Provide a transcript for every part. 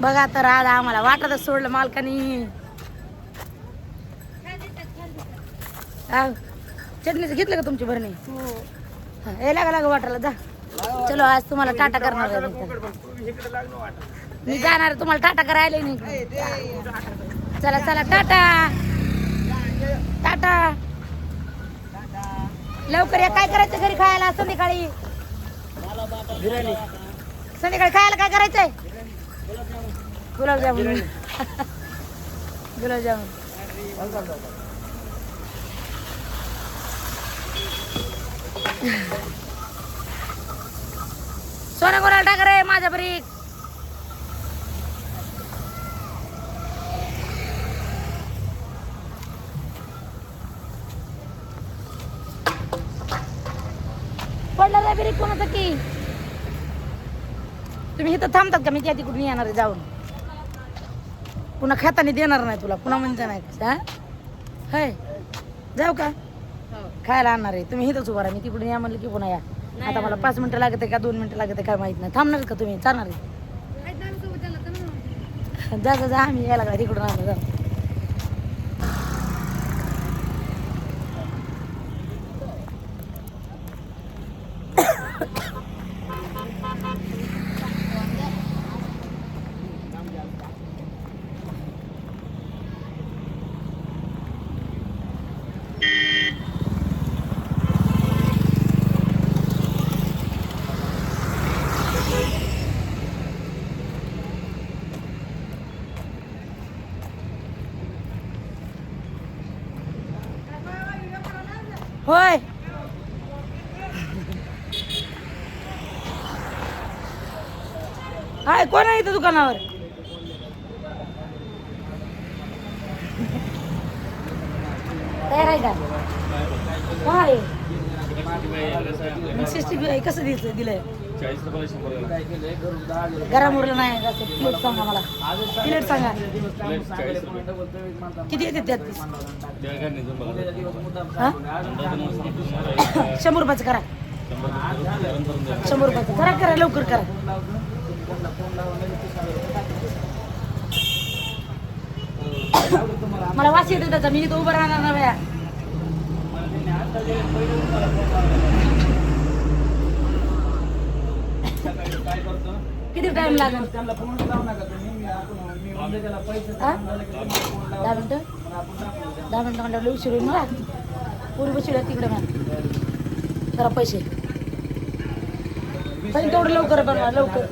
बघा तर आज आम्हाला वाटतच सोडलं मालकानी. चटणीचं घेतलं का तुमची भरणी? हा, हे लागा लागा वाटायला जा. चलो आज तुम्हाला टाटा करणार मी जाणार तुम्हाला टाटा करायला नाही चला चला टाटा. टाटा. लवकर या काय करायचं घरी खायला? संध्याकाळी. संध्याकाळी खायला काय करायचंय? गुलाबजामुन. गुलाबजामुन. सोना कोणाला टाक रे माझ्या बरी पडला रे बिरीक कोणाचं की. तुम्ही इथं थांबतात का? मी त्या तिकडून येणार आहे जाऊन. पुन्हा खाताना देणार नाही तुला पुन्हा म्हणते नाही हा? होय. जाऊ का? खायला आणणार आहे. तुम्ही इथंच उभा राहा. मी तिकडून या म्हणलं की पुन्हा या. आता मला पाच मिनिटं लागत आहे का दोन मिनिटं लागत आहे काय माहीत नाही. थांबणार का तुम्ही? चालणार आहे. जा जा जा. आम्ही यायला लागला. तिकडून आलो. जा होय हाय कोण आहे इथं दुकानावर. तयार आहे का? काय सिक्स्टी कसं दिलं दिलंय? गरम उरलं नाही जास्त प्लेट सांगा मला. प्लेट सांगा. किती येते त्यात? शंभर रुपयाचं करा. शंभर रुपयाचं. करा करा लवकर करा. मला वास येतो त्याचा. मी इथं उभं राहणार ना बाया. किती टाइम लागेल? दहा मिनिटं? दहा मिनिटं म्हटलं उशीर होईल मला पूर्व शिळ तिकडे मॅम जरा पैसे. पण तेवढं लवकर बनवा लवकर.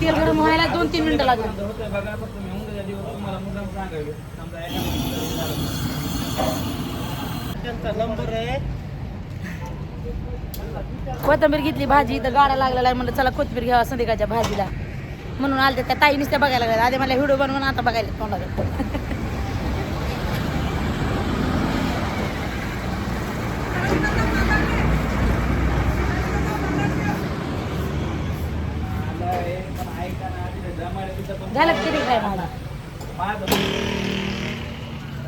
तेल गरम व्हायला दोन तीन मिनिटं लागेल. कोथिंबीर घेतली भाजी तर गाडा लागलेला आहे म्हणलं चला कोथिंबीर घ्यावा संध्याकाळच्या भाजीला. म्हणून आलते त्या ताई नुसत्या बघायला लागल्या. आधी मला व्हिडिओ बनवून आता बघायला तोंडाला. झालं किती काय मला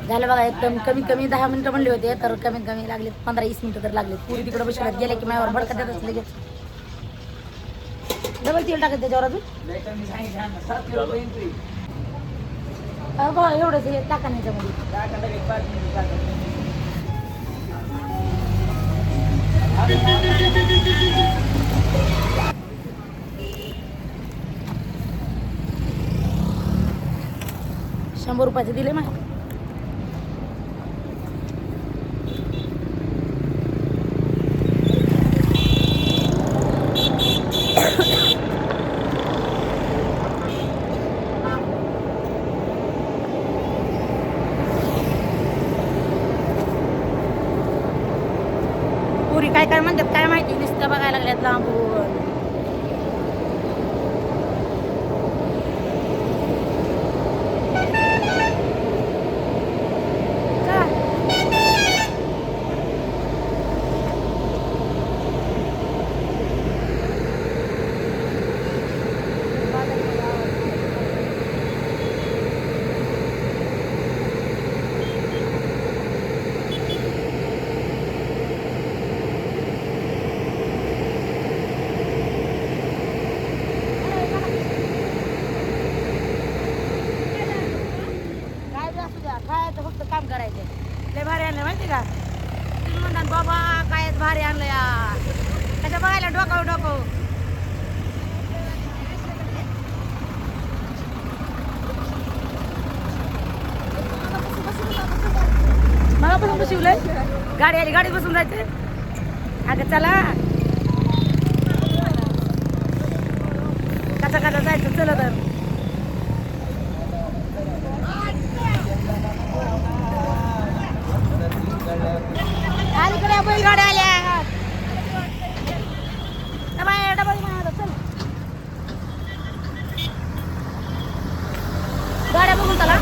झालं बघा एकदम कमी कमी दहा मिनिटं म्हणले होते तर कमीत कमी लागले पंधरा वीस मिनिटं तर लागले पुरी तिकडे बसल्यात गेले की माझ्यावर भडकत देत असले डबल तेल टाकत त्याच्यावर अजून? बघा एवढंच हे टाका नाही त्याच्यामध्ये शंभर रुपयाचे दिले मग. गाडी आली गाडी बसून जायचं अगं चला. कसा कसा जायचं? चला तर अलीकडे बैलगाड्या आल्या डबा डबा मारा, चल गाड्या बघून चला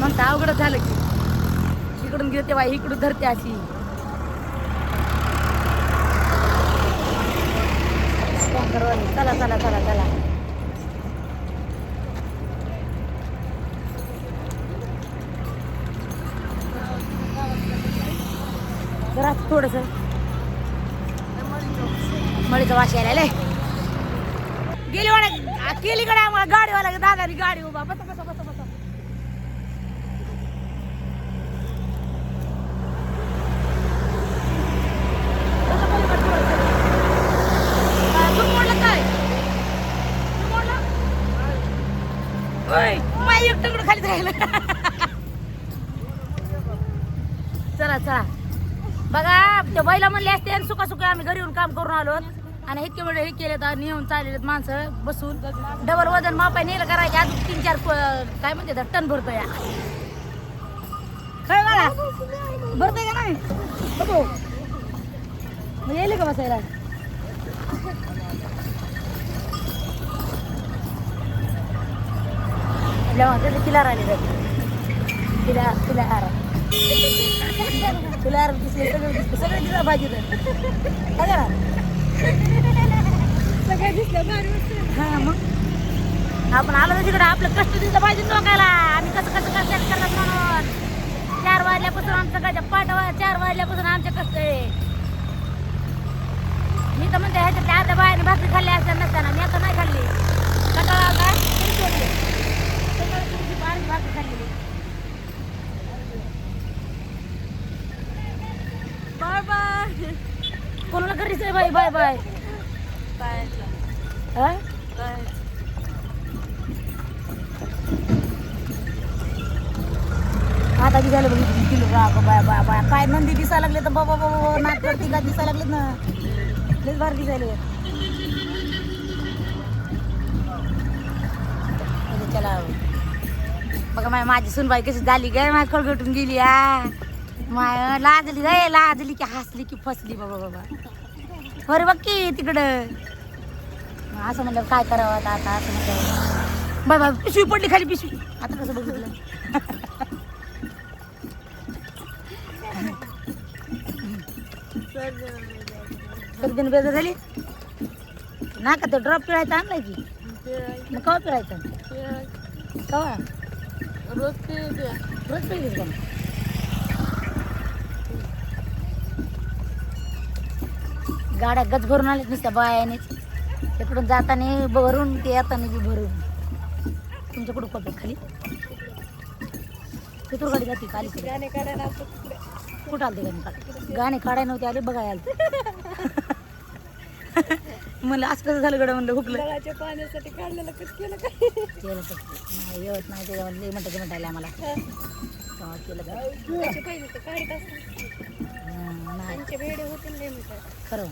मग तर अवघडच झालं की इकडून घेते बाई इकडून धरते अशी. चला चला चला चला. जरा थोडस. मळीचं वाशी यायला लय. गेली वाड्या केली कडे आम्हाला. गाडीवाला दादानी गाडी उभा. बस कसं पलीकडे थोडंसं? काय, तू मोडलं काय? तू मोडलं? ओय, माझं एक तुकडं खालीच राहिलं. चला चला बघा त्या बैला म्हणले आणि सुका सुका आम्ही घरी येऊन काम करून आलो आणि इतके वेळ हे केले तर नेऊन चाललेत माणसं बसून. डबल वजन मापाय नेलं करायचे. आज तीन चार प- काय म्हणते त्याला, टन भरतो या काय बघा भरतोय का नाही? बघू. मग येईल का बसायला? आपल्या त्याचे किलार आले त्याचे किला किलार किलार दिसले सगळं दिसलं. सगळं दिसलं पाहिजे तर. काय करा हा मग? आपण आलो तिकडे आपलं कष्ट दिसलं पाहिजे लोकायला आम्ही कसं कसं कष्ट करतात म्हणून. चार वाजल्यापासून आमचं काय पाठ वा- चार वाजल्यापासून आमचे कष्ट आहे. मी तर म्हणते ह्याच्यात अर्ध्या बायाने भाकरी खाल्ली असल्या नसताना मी आता नाही खाल्ली. कंटाळा आला तरी सोडली. सकाळी तुमची बारीक भाकरी खाल्लेली बाय बाय. कोणाला घरीच आहे बाय बाय बाय. बाय. हा? बाय. आता दिसायला बघितलं किलो राग बाय बाय बाय. काय नंदी दिसायला लागले तर बाबा बाबा नाक करते का दिसायला लागलेत ना. लयच भारी दिसायला. चला. बघा माझी सुनबाई कशी झाली काय माझ्या खळगटून गेली आ माय लाजली गे लाजली की हसली की फसली बाबा बाबा. बरं बघ की तिकडं. असं म्हणलं काय करावं आता आता असं म्हणलं बाय पिशवी पडली खाली पिशवी. आता कसं बघितलं? सर्दीने बेजार झाली? ना का तो ड्रॉप पिळायचा आणलाय की. मग कवा पिळायचं? कवा? रोज. रोज पिळलीस का गाड्या गच भरून आल्यात नुसत्या बायानेच. तिकडून जाताना भरून ते येताना बी भरून. तुमच्या कुठं पडतो खाली. तिथून गाडी जाते खाली. कुठं आलते गाणी काढ गाणे काढाय नव्हते आले बघाय आलते. म्हणलं असं कसं झालं गडं म्हणलं हुकलं. पाण्यासाठी काढलेलं कसं केलं काय? केलं नाही येत नाही ते लई म्हणतं म्हणतायला आम्हाला. तेव्हा केलं का त्याचे पहिले तर काढत असतात नाही. त्यांचे भेडे होतील नेहमी खरं.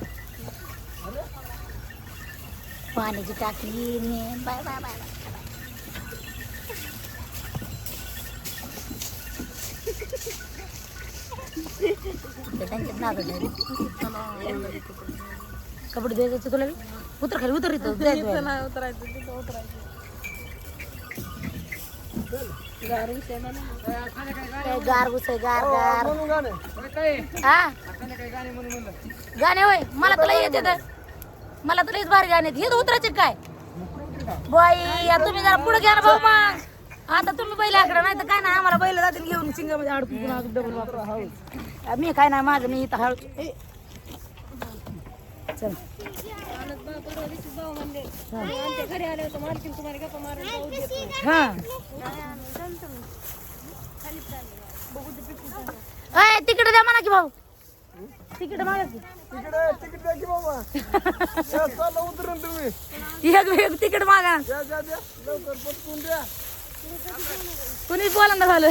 पाण्याची टाकी ने. बाय बाय बाय त्यांच्यात आहे कपडे द्यायचं तुला? उतर खाली उतर नाही उतरायचं उतरायचं. गार गार गार हा? गाणे होय मला तुला येते तर मला तुला भारी गाणे हे तर उतरायचे काय? बाई आता तुम्ही जरा पुढे घ्या ना भाऊ मग. आता तुम्ही बैल आकडा नाही तर काय नाही आम्हाला बैल जातील घेऊन शिंगामध्ये अडकून डबल वापर मी काय नाही माझं मी इथं हळू ए. चल. आणि बा- परवा दिवशी भाऊ म्हणले आमच्या घरी आले होते मालकीन तुम्हाला गप्पा मारून जाऊ देत नाही हा जमतं मग. खालीच चालले बघू ते पिकू चाललं. अय तिकीट द्या म्हणा की भाऊ तिकडे तिकीट द्या की उतरून तुम्ही एक एक तिकीट मागा कुणीच बोला ना झालं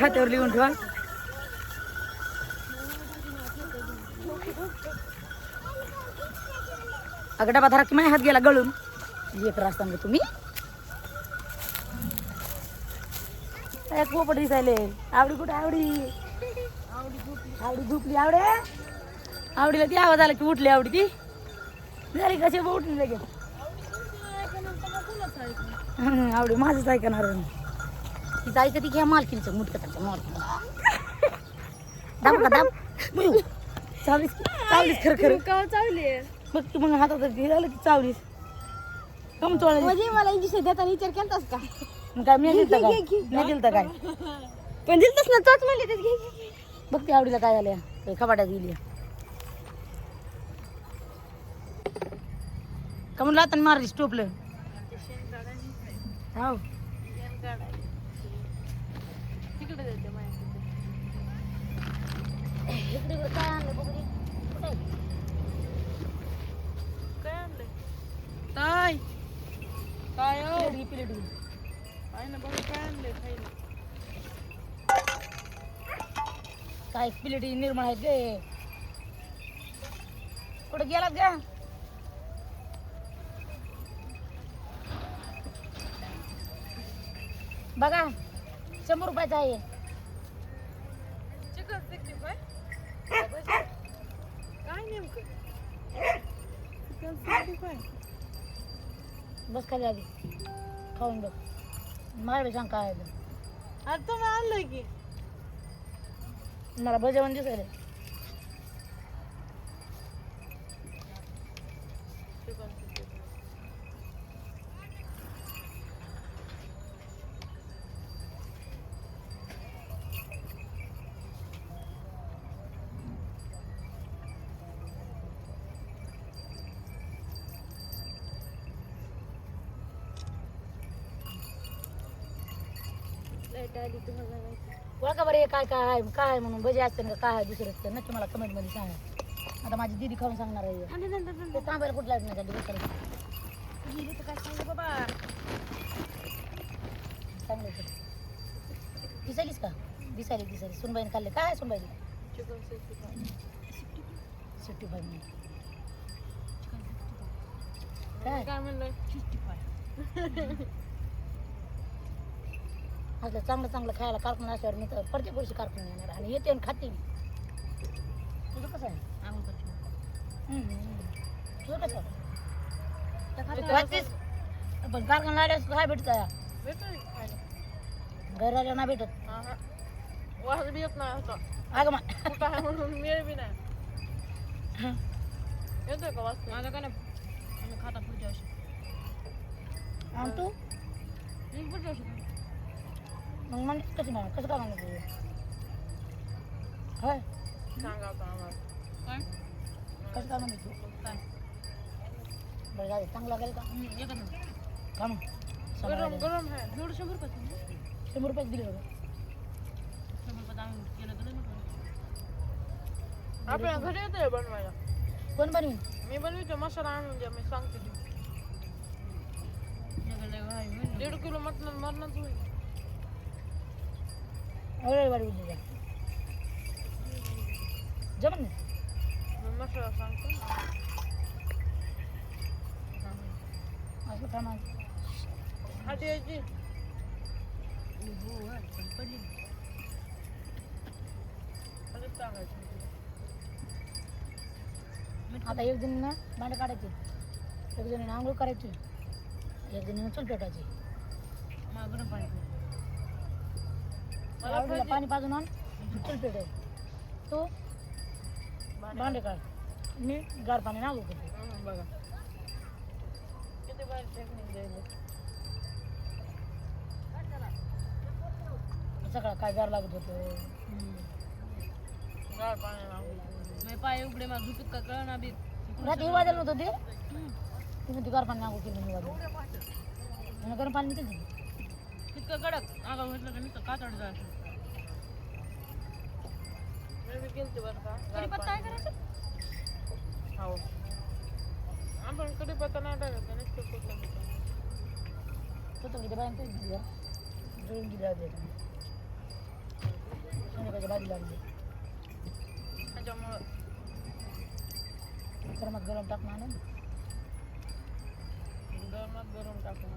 खात्यावर लिहून ठेवा. अगं डबा धरा की माझ्या हात गेला गळून. येत रास्ता म्हणजे तुम्ही. पोपट दिसायले. आवडी कुठे आवडी? आवडी झोपली आवडे? आवडीला ती आवाज आला की उठली आवडी ती. झाली कशी उठली लगेच. आवडी माझंच ऐकणार तिचं ऐकत ती घ्या मालकीचं मुटकं मालकी दाब का दाब. चावलीस चावलीस खरं खरं. का चालली बघ तू मग हातात झालं की चावलीस कम म्हणजे मला इंजेक्शन देताना विचार केलास का? मग काय मी दिलतं काय? मी दिलतं काय? पण दिलतच ना तोच म्हणले घे, घे. बघ ती आवडीला काय झालं ते खबाड्यात गेली का म्हणलं आता मारलीस टोपलं हो काय? काय काय काय हो? प्लेट. आहे ना बघा काय खायला काय प्लेटी निर्मळ आहेत गे. कुठं गेलात का बघा शंभर रुपयाचा आहे. Chicken sixty five. काय नेमकं? Chicken sixty five. बस खाली आधी खाऊन बघ. माझ्याकडे सांग काय आहे ते. अरे तुम्ही आणलंय की. मला भजेवन दिसायला चिकन सिक्स्टी फाय लाइट आली तुम्हाला माहिती ओळखा बरं हे काय काय आहे काय आहे म्हणून भजे असते का काय आहे दुसरं असतं नक्की मला कमेंटमध्ये सांगा. आता माझी दिदी खाऊन सांगणार आहे. ते कुठला नाही तर काय सांगू बाबा? चांगलं होतं दिसायलीस का? दिसायली दिसायली. सुनबाईने खाल्ले. काय आहे फाय सुट्टी नाही काय? काय म्हणलं सिक्स्टी फाय असलं चांगलं चांगलं खायला कारकून असल्यावर मी तर प्रत्येक वर्षी कारकून येणार आणि येते आणि खाते मी. तुझं कसं आहे. तुझं कसं आहे? पण कारखाना आल्यास काय भेटत खायला घर आल्या नाही भेटत. हा, हा. वास बी येत नाही आता. अगं मा कुठं आहे म्हणून मिळ बी नाही. येतोय का वास माझा का नाही? आम्ही खाता पुढच्या वर्षी. आणि तू? मी पुढच्या वर्षी खाईन. मग म्हणजे कसं नाही कसं काय म्हणत तुझं होय सांगा आता आम्हाला काय कसं काय म्हणत तू काय बरं जाऊ दे. चांगलं लागेल का येतं ना का मग गरम सांगायला. गरम आहे एवढं शंभर रुपये शंभर रुपये दिले होते शंभर रुपये आम्ही केलं तर आपल्या घरी येतोय बनवायला कोण बनवीन मी बनवितो मसाला आणून द्या मी सांगते ते. दीड किलो मटण मरणच होईल एवढ्या वाढी दिली जमन ना मी मसाला सांगतो असं काय माझं हाती यायची आता एक जणीनं भांडे काढायचे. एक जण आंघोळ करायची. एक जण चूल पेटायची मागून पाणी आवडीला पाणी पाजून आण. चूल तू भांडे काढ. मी गार पाणी हं, बघा. किती सकाळ काय गार लागत होतं. मी पाय उघडे मला झुपीत का कळना बी. रात्री वाजायला नव्हतं ते? तुम्ही ते गार पाणी आंघोळ केली मी वाजलं गरम पाणी निघते इतकं कडक आगा म्हटलं तर नुसतं कातड जायचं. गेलते बरं का? कढीपत्ता आहे करायचं हो. आपण कढीपत्ता नाही टाकायचा नुसतं कोथिंबीर. तो तर किती बायांचं दिली जळून गेली राहते संध्याकाळच्या भाजी लागली. त्याच्यामुळं. गरमात गरम टाकून आणून. गरमात गरम टाकून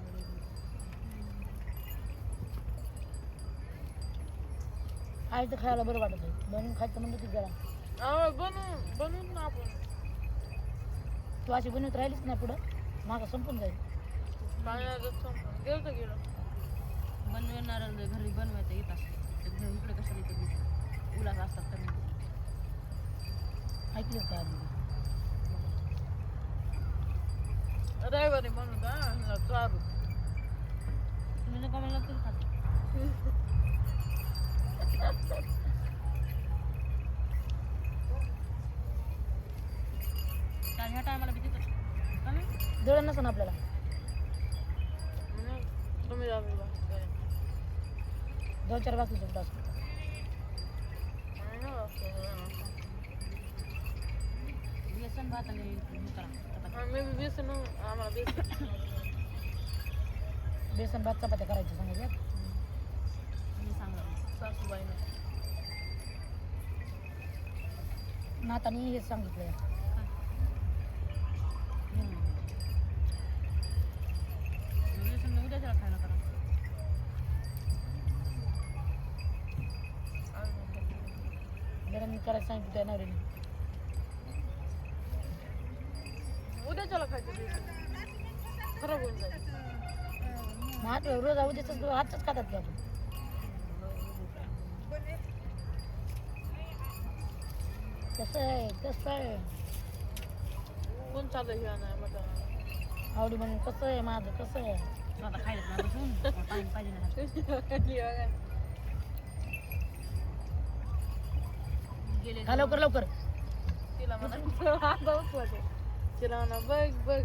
आईचं खायला बरं वाटत आहे बनवून खायचं म्हणलं की जरा. बनवून बनवून ना आपण. तू अशी बनवत राहिलीच नाही पुढं मागं संपून जाईल. गेलं तर गेलं. बनवणार घरी बनवायचं येत असतं इकडे कशाला येतं उलास असतात तर ऐकलीच का? आधी रविवारी चारू नका मला तरी खात. ह्या टायमाला? दळण नसं आपल्याला. तुम्ही. दोन चार बाकीचे तास नाही ना व्यसन भात आणि करा. मी बी व्यसन आम्हाला व्यसन. बेसन भात चपात्या करायच्या सांगायच्या. सासूबाईने. नातानी हेच सांगितलं खायला करा. मी त्या नवरीने उद्याच्याला खायचं व्यसन खराब होऊन जाईल. मग आठ रोज उद्याच आजच खातात की आपण. कसं आहे? कसं आहे? कोण चालू हे नाही मटण. आवडी म्हणून कसं आहे? माझं कसं आहे? आता खायला बसून. पाणी पाहिजे गेले खा लवकर लवकर. तिला म्हणा. तिला म्हणा बघ बघ.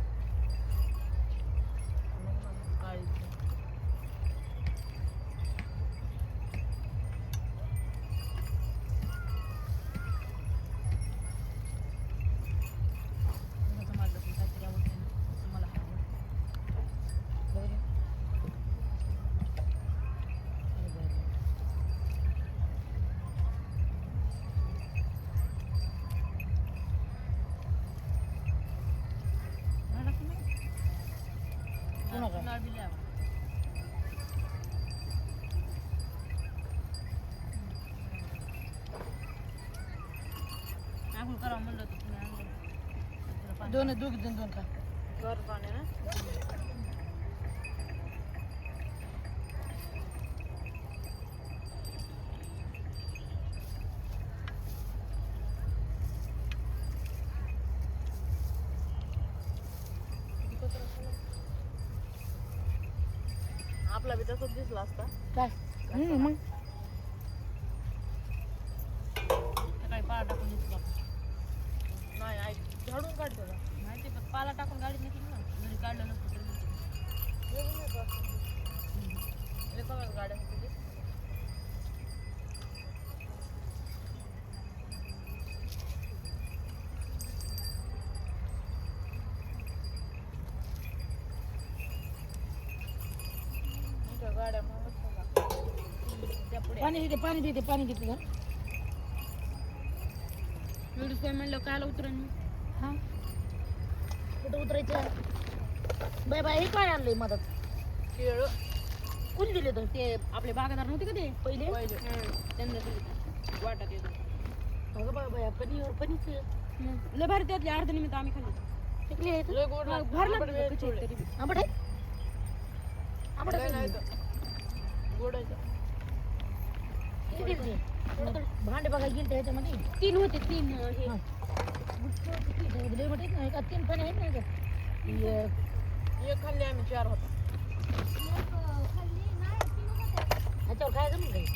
दोन दोघी जण दोन खा. घर पाणी ना. आपला बी तसंच दिसला असता. काय? मग काही पाला टाकून दिसला नाही आई झाडून काढते का माहिती पण पाला टाकून गाडीत नेतील ना घरी काढलं नसतं तरी नेतील. एका वेळेस गाड्या होती ते. इथं गाड्या मगच होता. त्या पुढे पाणी देते पाणी देते पाणी देते एवढी सोय म्हणलं कायला उतरण हा? कुठं उतरायचं? बाय बाय हे काय आणलंय मदत? केळ. कोणी दिले तर? ते आपले बागादार नव्हते का ते पहिले? पहिले. त्यांना दिले. वाटत येत. अगं बाय बाय पनीर लय भारी त्यातले अर्ध निमित्त आम्ही खाल्ले. शिकली आहे लय गोड हा, लागतं. भारी आंबट आहे. आंबट आहे? भांडे का? तर. ते? भांडे गेले ह्याच्यामध्ये तीन होते तीन हे हा. लय ना तीन पण आहेत ना का एक एक खाल्ले आम्ही चार होता ह्याच्यावर काय जमलं काही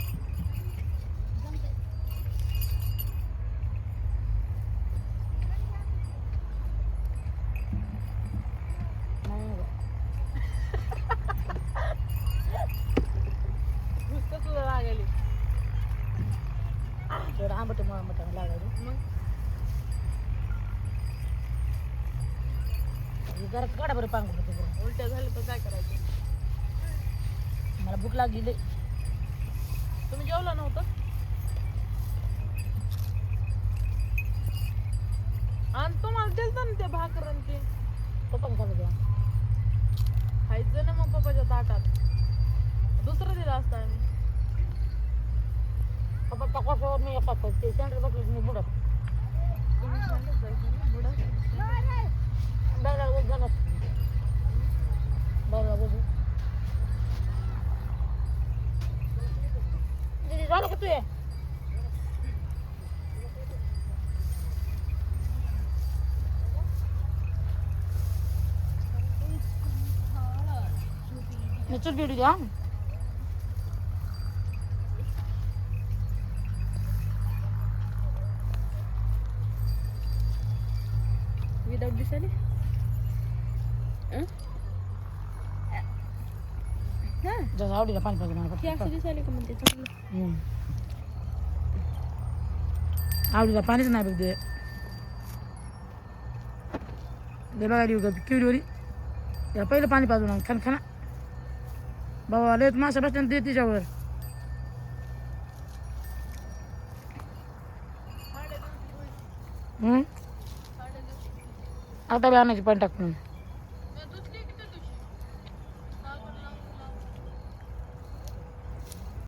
थोडं आंबट मटण लागायचं मग हे जरा काढा बरं पांघरून ते बरं. उलट्या झालं तर काय करायचं लय तुम्ही जेवला नव्हतं? आणि तुम्हाला दिलतं ना ते भाकर ते. पप्पा खायचं ना मग पप्पाच्या ताटात. दुसरं दिलं असतं आम्ही. पप्पा पकवासावर मी एका ते सेंटर बसले मी बुडत. तुम्ही सांगत जायचं ना बुडा बायला जाणार बायला बघू दीदी झालं का तू ये मी चुल बिडू द्या विदाऊट दिसाली जसं आवडीला पाणी पाहिजे मला ती फक्त. असं दिसाली का म्हणते चांगलं हम्म. आवडीला पाणीच नाही बघ ते लय बघायला येऊ का किवडीवरी त्याला पहिलं पाणी पाजून आण खान खाना बाबा लय मासा बसल्या दे तिच्यावर हम्म? आता बी आणायची पाणी टाकून